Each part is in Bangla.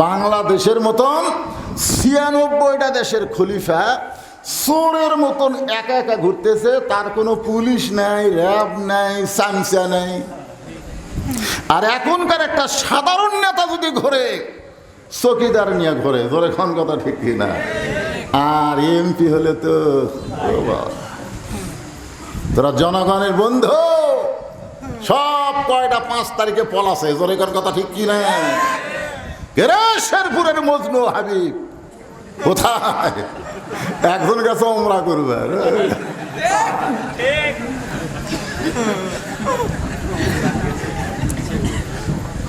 বাংলাদেশের মতন ছিয়ানব্বইটা দেশের খলিফা চোরের মতন একা একা ঘুরতেছে, তার কোনো পুলিশ নাই, র্যাব নাই সামসা নাই। আর এখনকার একটা সাধারণ নেতা যদি ঘোরে, চকিদার নিয়ে ঘোরে ধরে খন কথা ঠিক না? আর এমপি হলে তো তোরা জনগণের বন্ধু, সব কয়টা পাঁচ তারিখে পলাছে, জোরে কোন কথা ঠিক কি না? কেরে শেরপুরের মজনু হাবিব। কোথায়? একজন গেছে, ওমরা করবে।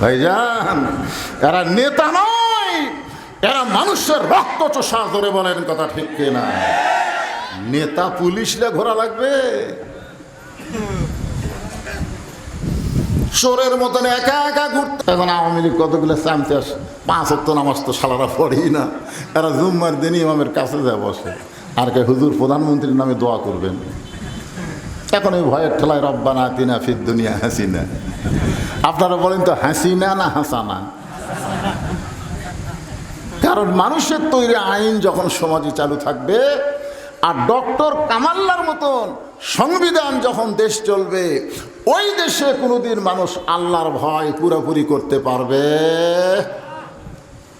ভাইজান, এরা নেতা নয়, এরা মানুষের রক্ত চোষা ধরে বলেন কথা ঠিক কিনা। নেতা পুলিশলে ঘোরা লাগবে। চোরের মতন একা একা ঘুরতে এখন আওয়ামী লীগ কতগুলো চামচে আসে পাঁচ অক্ট নামাজ তো সালারা পড়েই না। এরা জুম্মার দিনই ইমামের কাছে যায় বসে। আর কে হুজুর প্রধানমন্ত্রীর নামে দোয়া করবেন। এখন ওই ভয়ের ঠেলায় রব্বানা তিনা ফির দুনিয়া হাসিনা। আপনারা বলেন তো হাসিনা না হাসানা? কারণ মানুষের তৈরি আইন যখন সমাজে চালু থাকবে, আর ডক্টর কামাল্লার মতন সংবিধান যখন দেশ চলবে, ওই দেশে কোনোদিন মানুষ আল্লাহর ভয় পুরোপুরি করতে পারবে।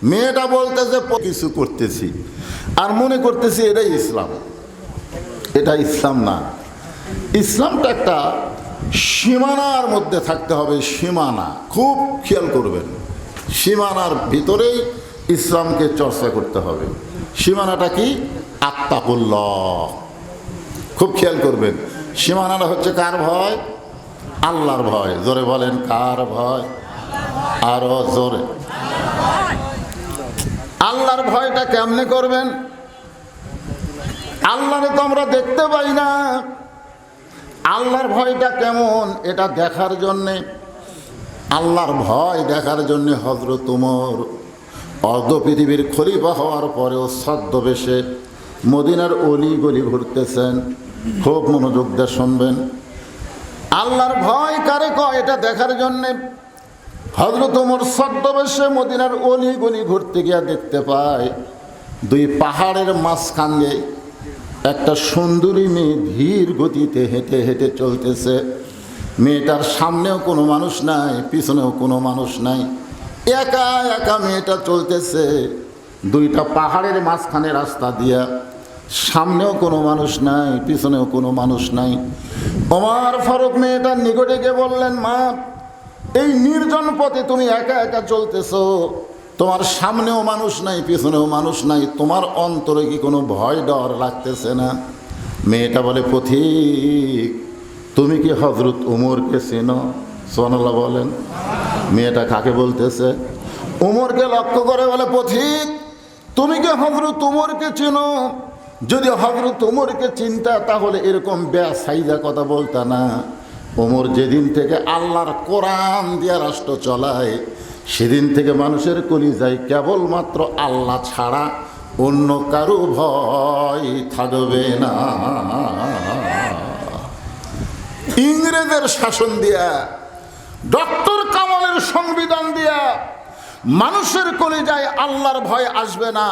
মেয়েটা বলতেছে কিছু করতেছি। আর মনে করতেছি এটাই ইসলাম। এটা ইসলাম না। ইসলামটা একটা সীমানার মধ্যে থাকতে হবে, সীমানা। খুব খেয়াল করবেন। সীমানার ভিতরেই ইসলামকে চর্চা করতে হবে। সীমানাটা কি? আত্মাকুল্লাহ। খুব খেয়াল করবেন। সীমানাটা হচ্ছে কার ভয়? আল্লাহর ভয়। জোরে বলেন, কার ভয়? আরও জোরে। আল্লাহর ভয়টা কেমনে করবেন? আল্লাহরে তো আমরা দেখতে পাই না। আল্লাহর ভয়টা কেমন? এটা দেখার জন্যে। আল্লাহর ভয় দেখার জন্যে হজরত উমর অর্ধ পৃথিবীর খলিফা হওয়ার পরেও ছদ্মবেশে মদিনার অলি গলি ঘুরতেছেন। খুব মনোযোগ দিয়ে শুনবেন। আল্লাহর ভয় কারে কয়? এটা দেখার জন্যে। হজরত উমর ছদ্মবেশে মদিনার অলি গলি ঘুরতে গিয়া দেখতে পায়, দুই পাহাড়ের মাঝখান দিয়ে একটা সুন্দরী মেয়ে ধীর গতিতে হেঁটে হেঁটে চলতেছে। মেয়েটার সামনেও কোনো মানুষ নাই, পিছনেও কোনো মানুষ নাই। একা একা মেয়েটা চলতেছে। দুইটা পাহাড়ের মাঝখানে রাস্তা দিয়া সামনেও কোনো মানুষ নাই, পিছনেও কোনো মানুষ নাই। ওমার ফারুক মেয়েটার নিকটে গিয়ে বললেন, মা এই নির্জন পথে তুমি একা একা চলতেছো। তোমার সামনেও মানুষ নাই, পিছনেও মানুষ নাই। তোমার অন্তরে কি কোনো ভয় ডর লাগতেছে না? মেয়েটা বলে, পথিক, তুমি কি হজরত উমরকে চেনো? সোনাল্লাহ বলেন। মেয়েটা কাকে বলতেছে? উমরকে লক্ষ্য করে বলে, পথিক, তুমি কি হজরত উমরকে চেনো? যদি হজরত উমরকে চিন্তা, তাহলে এরকম বেসাইজা কথা বলতা না। ওমর যেদিন থেকে আল্লাহর কোরআন দিয়া রাষ্ট্র চলায়, সেদিন থেকে মানুষের কলি যায় কেবলমাত্র আল্লাহ ছাড়া অন্য কারও ভয় থাকবে না। ইংরেজের শাসন দিয়া, ডক্টর কামালের সংবিধান দিয়া মানুষের কলিজায় আল্লাহর ভয় আসবে না।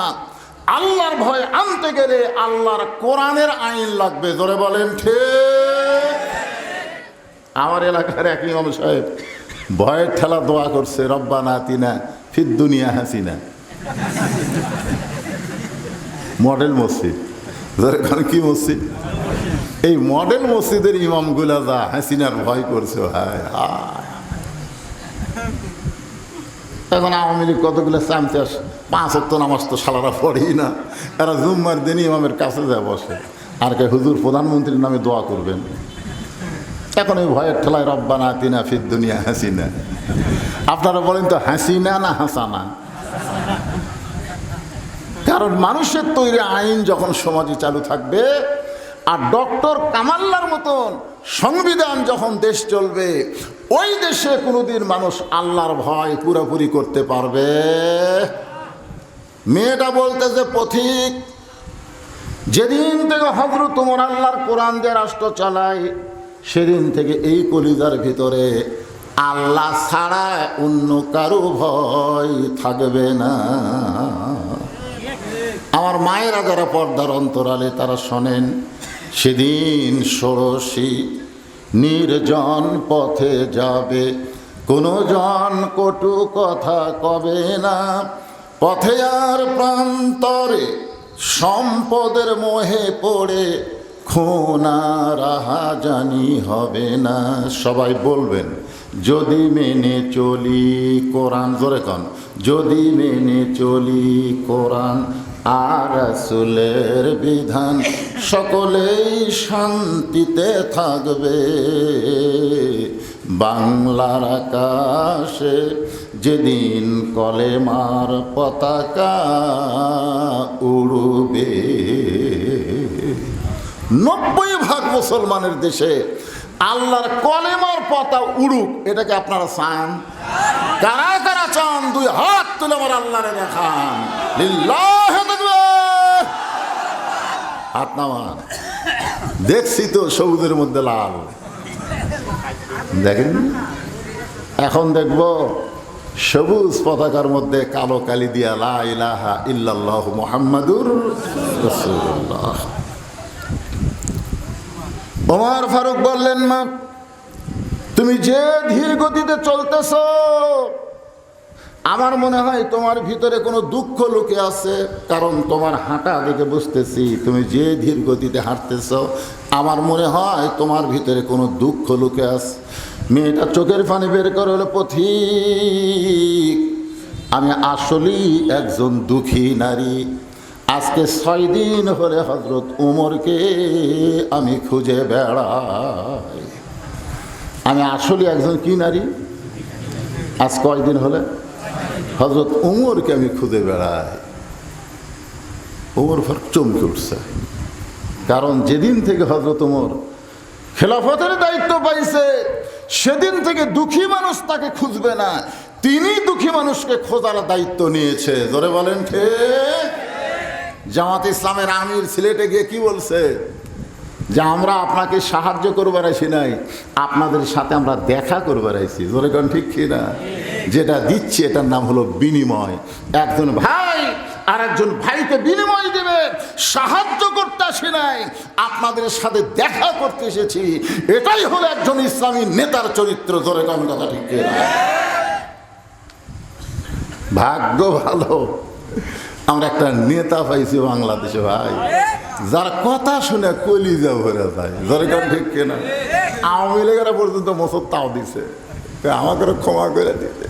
আল্লাহর ভয় আনতে গেলে আল্লাহর কোরআনের আইন লাগবে ধরে বলেন ঠিক? আমার এলাকার এক ইমাম সাহেব ভয়ের ঠেলা দোয়া করছে, রব্বানা তিনা ফির দুনিয়া হাসিনা। মডেল মসজিদ। কি মসজিদ? এই মডেল মসজিদের ইমামগুলা যা হাসিনার ভয় করছে হায় হায়। এখন আওয়ামী লীগ কতগুলো চামচে আস পাঁচ অক্ট নামাজ তো সালারা পড়েই না। এরা জুম্মার দিনই ইমামের কাছে যায় বসে। আর কে হুজুর, প্রধানমন্ত্রীর নামে দোয়া করবেন। এখন ওই ভয়ের ঠেলায়, রব্বানা তিনা ফির দুনিয়া হাসিনা। আপনারা বলেন তো, হাসিনা না হাসানা? কারণ মানুষের তৈরি আইন যখন সমাজে চালু থাকবে, আর ডক্টর কামাল্লার মতন সংবিধান যখন দেশ চলবে, ওই দেশে কোনোদিন মানুষ আল্লাহর ভয় পুরোপুরি করতে পারবে। মেয়েটা বলতেছে, পথিক, যেদিন থেকে হজরত তোমার আল্লাহর কোরআন দিয়ে রাষ্ট্র চালায় সেদিন থেকে এই কলিজার ভিতরে আল্লাহ ছাড়া অন্য কারও ভয় থাকবে না। আমার মায়েরা যারা পর্দার অন্তরালে তারা শোনেন, সেদিন ষোড়শী নির্জন পথে যাবে, কোনো জন কটু কথা কবে না। পথে আর প্রান্তরে সম্পদের মোহে পড়ে খুনা রাহা জানি হবে না। সবাই বলবেন, যদি মেনে চলি কোরআন। জোরে কন, যদি মেনে চলি কোরআন আর রাসূলের বিধান, সকলেই শান্তিতে থাকবে। বাংলার আকাশে যেদিন কলেমার পতাকা উড়বে নব্বই ভাগ মুসলমানের দেশে আল্লাহর কলেমার পাতা উড়ুক, এটাকে আপনারা চান? কারা কারা চান? দুই হাত তুলে আমার আল্লাহরে দেখান। হাত নামান। দেখছি তো সবুজের মধ্যে লাল। দেখেন? এখন দেখব সবুজ পতাকার মধ্যে কালো কালি দিয়া লা ইলাহা ইল্লাল্লাহু মুহাম্মাদুর ওমর ফারুক বললেন, মা, তুমি যে ধীর গতিতে চলতেছ, আমার মনে হয় তোমার ভিতরে কোনো দুঃখ লুকে আছে, কারণ তোমার হাঁটা দেখে বুঝতেছি তুমি যে ধীর গতিতে হাঁটতেছ, আমার মনে হয় তোমার ভিতরে কোনো দুঃখ লুকে আছে। মেয়েটা চোখের পানি বের করে হলো পথিক, আমি আসলেই একজন দুঃখী নারী। আজকে ছয় দিন হলে হজরত উমরকে আমি খুঁজে বেড়াই। আমি আসলে একজন কি নারী? আজ কয়দিন হলে? হজরত উমরকে আমি খুঁজে বেড়াই। উমর ফর চমকে উঠছে। কারণ যেদিন থেকে হজরত উমর খেলাফতের দায়িত্ব পাইছে, সেদিন থেকে দুঃখী মানুষ তাকে খুঁজবে না। তিনি দুঃখী মানুষকে খোঁজার দায়িত্ব নিয়েছে। ধরে বলেন ঠিক? জামাত ইসলামের আমির সিলেটে গিয়ে কি বলছে? যে আমরা আপনাকে সাহায্য করবার আইছি নাই, আপনাদের সাথে আমরা দেখা করবার জোরে কোন ঠিক কি না যেটা দিচ্ছে, এটার নাম হলো বিনিময়। একজন ভাই আর একজন ভাইকে বিনিময় দেবে। সাহায্য করতে আসি নাই, আপনাদের সাথে দেখা করতে এসেছি। এটাই হলো একজন ইসলামী নেতার চরিত্র কোন কথা ঠিক না ভাগ্য ভালো। আমরা একটা নেতা পাইছি বাংলাদেশে ভাই। যার কথা শুনে কলিজা ভরে যায়। কারণ ঠিক কেনা। আওয়ামী লীগেরা পর্যন্ত মসর তাও দিছে। আমাকে ক্ষমা করে দিতে।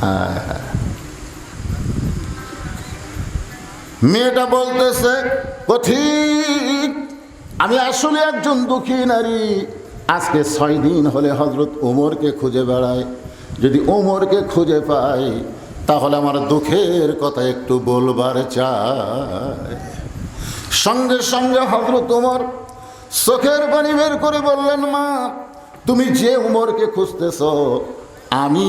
হ্যাঁ, হ্যাঁ। মেয়েটা বলতেছে ঠিক আমি আসলে একজন দুঃখী নারী। আজকে ছয় দিন হলে হজরত ওমরকে খুঁজে বেড়াই যদি ওমরকে খুঁজে পাই, তাহলে আমার দুঃখের কথা একটু বলবার চাই। সঙ্গে সঙ্গে হজরত ওমর চোখের পানি বের করে বললেন, মা, তুমি যে উমরকে খুঁজতেছ, আমি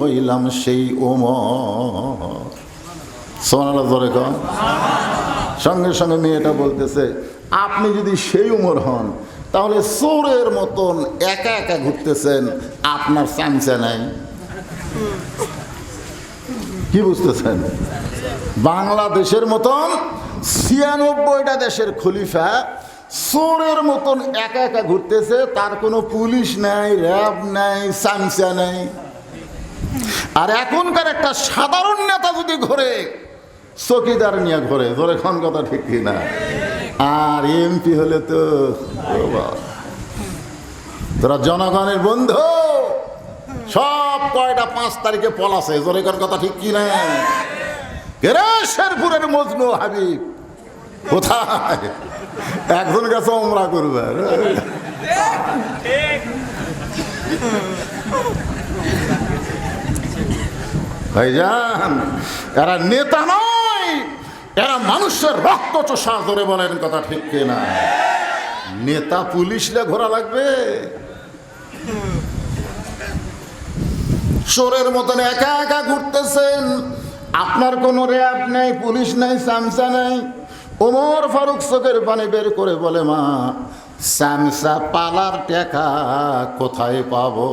হইলাম সেই ওমর সোনালা ধরে সঙ্গে সঙ্গে মেয়েটা বলতেছে, আপনি যদি সেই উমর হন তাহলে চোরের মতন একা একা ঘুরতেছেন, আপনার চামচা নাই। কি বুঝতেছেন? বাংলাদেশের মতন ছিয়ানব্বইটা দেশের খলিফা চোরের মতন একা একা ঘুরতেছে, তার কোনো পুলিশ নাই, র্যাব নাই, চামচা নাই। আর এখনকার একটা সাধারণ নেতা যদি ঘোরে, চকিদার নিয়ে ঘোরে ধরে খন কথা ঠিক কি না আর এমপি হলে তো তোরা জনগণের বন্ধু। সব কয়টা পাঁচ তারিখে পলাছে জোরে কর কথা ঠিক কি না শেরপুরের মজনু হাবিব, কোথায়? একজন গেছে ওমরা করবে। ভাইজান, এরা নেতা নয়। এরা মানুষের রক্ত চোষা ধরে বলেন কথা ঠিক কিনা। নেতা পুলিশলে ঘোরা লাগবে। চোরের মতন একা একা ঘুরতেছেন। আপনার কোনো র্যাব নেই, পুলিশ নেই সামসা নেই। ওমর ফারুক চোখের পানি বের করে বলে, মা, স্যামসা পালার টাকা কোথায় পাবো?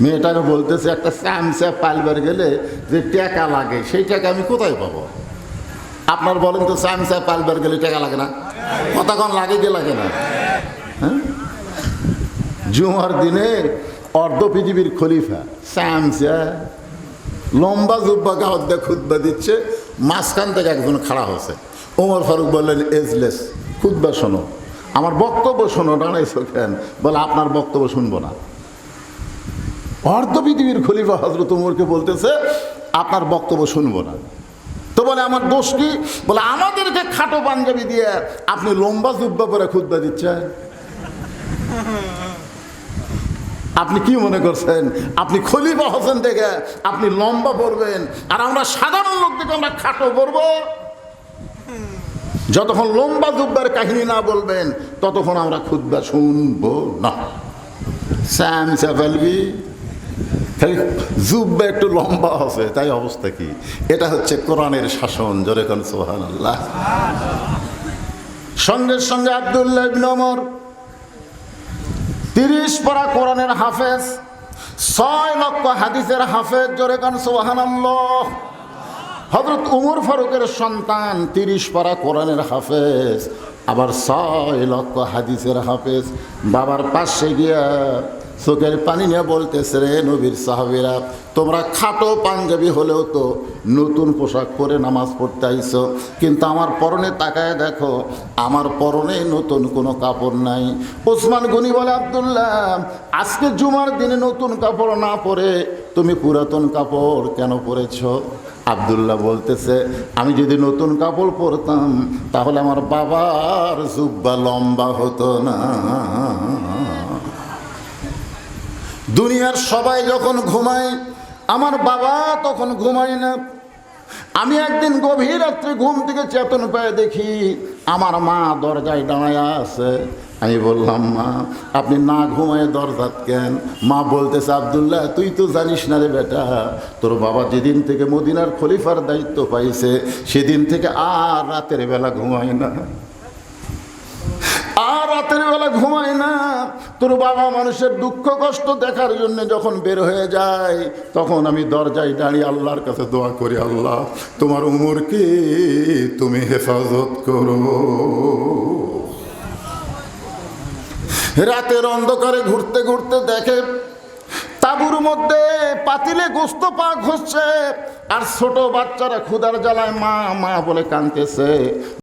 মেয়েটাকে বলতেছে, একটা স্যামসা পালবার গেলে যে টাকা লাগে, সেই টাকা আমি কোথায় পাবো? আপনার বলেন তো স্যামসা পালবার গেলে টাকা লাগে না? কতক্ষণ লাগে কি লাগে না? হ্যাঁ? জুমার দিনে অর্ধ পৃথিবীর খলিফা স্যামসা লম্বা জুব্বা দিয়ে খুদ্া দিচ্ছে, মাঝখান থেকে একজন খাড়া হয়েছে। ওমর ফারুক বললেন, এজলেস খুদ্া শোনো। আমার বক্তব্য শোনো, দাঁড়াইছো কেন? বলে, আপনার বক্তব্য শুনব না। অর্ধ পৃথিবীর খলিফা হজরত উমরকে বলতেছে, আপনার বক্তব্য শুনব না। বলে আমার দোষ কি? বলে, আমাদেরকে খাটো পাঞ্জাবি দিয়ে আপনি লম্বা জুব্বা করে খুদ্া দিচ্ছেন। আপনি কি মনে করছেন? আপনি খলিফা হোসেন থেকে আপনি লম্বা পড়বেন আর আমরা সাধারণ লোক থেকে আমরা খাটো পড়ব যতক্ষণ লম্বা জুব্বার কাহিনী না বলবেন, ততক্ষণ আমরা খুদ্া শুনব না। স্যাম স্যাফেলবি জুব্বা একটু লম্বা আছে, তাই অবস্থা কি? এটা হচ্ছে কোরআনের শাসন, জোরে কোন সোহান আল্লাহ সঙ্গে সঙ্গে আবদুল্লাহ ইবনে ওমর, তিরিশ পারা কোরআনের হাফেজ, ছয় লক্ষ হাদিসের হাফেজ, জোরে কান সোহান হজরত উমর ফারুকের সন্তান, তিরিশ পারা কোরআনের হাফেজ, আবার ছয় লক্ষ হাদিসের হাফেজ, বাবার পাশে গিয়া চোখের পানি নিয়ে বলতেছে রে নবীর সাহাবিরা, তোমরা খাটো পাঞ্জাবি হলেও তো নতুন পোশাক পরে নামাজ পড়তে আইছো। কিন্তু আমার পরনে তাকায় দেখো, আমার পরনে নতুন কোনো কাপড় নাই। ওসমান গনি বলে, আবদুল্লাহ, আজকে জুমার দিনে নতুন কাপড় না পরে তুমি পুরাতন কাপড় কেন পরেছ? আবদুল্লাহ বলতেছে, আমি যদি নতুন কাপড় পরতাম, তাহলে আমার বাবার জুব্বা লম্বা হতো না। দুনিয়ার সবাই যখন ঘুমায়, আমার বাবা তখন ঘুমায় না। আমি একদিন গভীর রাত্রে ঘুম থেকে চেতন পেয়ে দেখি, আমার মা দরজায় দাঁড়ায় আছে। আমি বললাম, মা, আপনি না ঘুমায় দরজাত কেন? মা বলতেছে, আবদুল্লাহ, তুই তো জানিস না রে বেটা, তোর বাবা যেদিন থেকে মদিনার খলিফার দায়িত্ব পাইছে, সেদিন থেকে আর রাতের বেলা ঘুমায় না। রাতের বেলা ঘুমায় না, তোর বাবা মানুষের দুঃখ কষ্ট দেখার জন্য যখন বের হয়ে যায়, তখন আমি দরজায় দাঁড়িয়ে আল্লাহর কাছে দোয়া করি, আল্লাহ, তোমার উমরকে তুমি হেফাজত করো। রাতের অন্ধকারে ঘুরতে ঘুরতে দেখে, তাবুর মধ্যে পাতিলে গোস্ত পাক হচ্ছে, আর ছোট বাচ্চারা ক্ষুদার জ্বালায় মা মা বলে কাঁদতেছে।